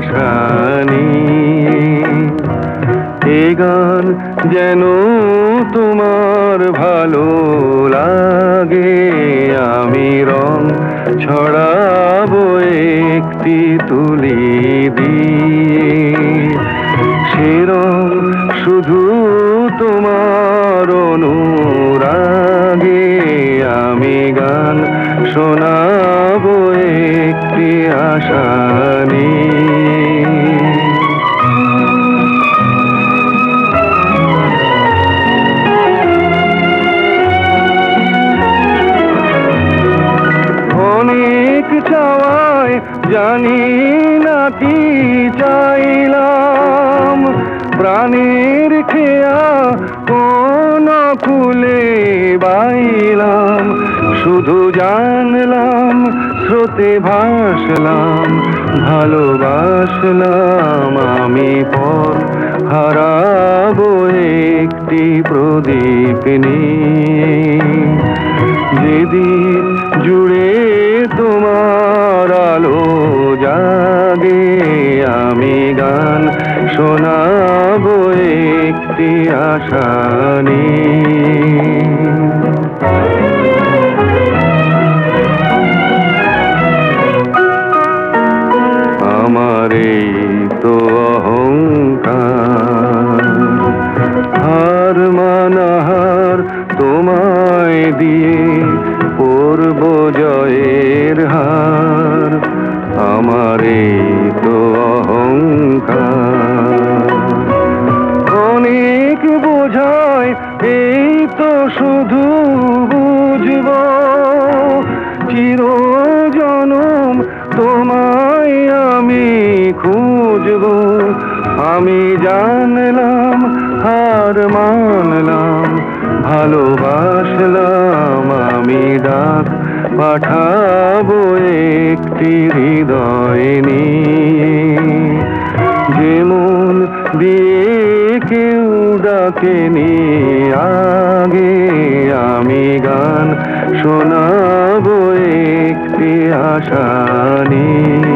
আশা এ গান যেন তোমার ভালো লাগে, আমি রং ছড়াবো একটি তুলি দিয়ে। সে রং শুধু তোমার অনুরাগে, আমি গান শোনাবো একটি আশা। জানি না কি চাইলাম। প্রাণের খেয়া কোন খুলে বাইলাম। শুধু জানলাম, স্রোতে ভাসলাম, ভালোবাসলাম আমি পর হারাবো একটি প্রদীপ নিয়ে। যেদিন জাগে আমি গান শোনাবো একটি আশা নিয়ে। আমার এই তো অহংকার, হার মানাহার তোমায় দিয়ে শুধু বুঝব চির জনম তোমায় আমি খুঁজব। আমি জানলাম, হার মানলাম, ভালোবাসলাম, আমি ডাক পাঠাবো একটি হৃদয় নিয়ে। যেমন দিয়ে কেউ রাখিনি আগে আমি গান শোনাবো একটি আশা নিয়ে।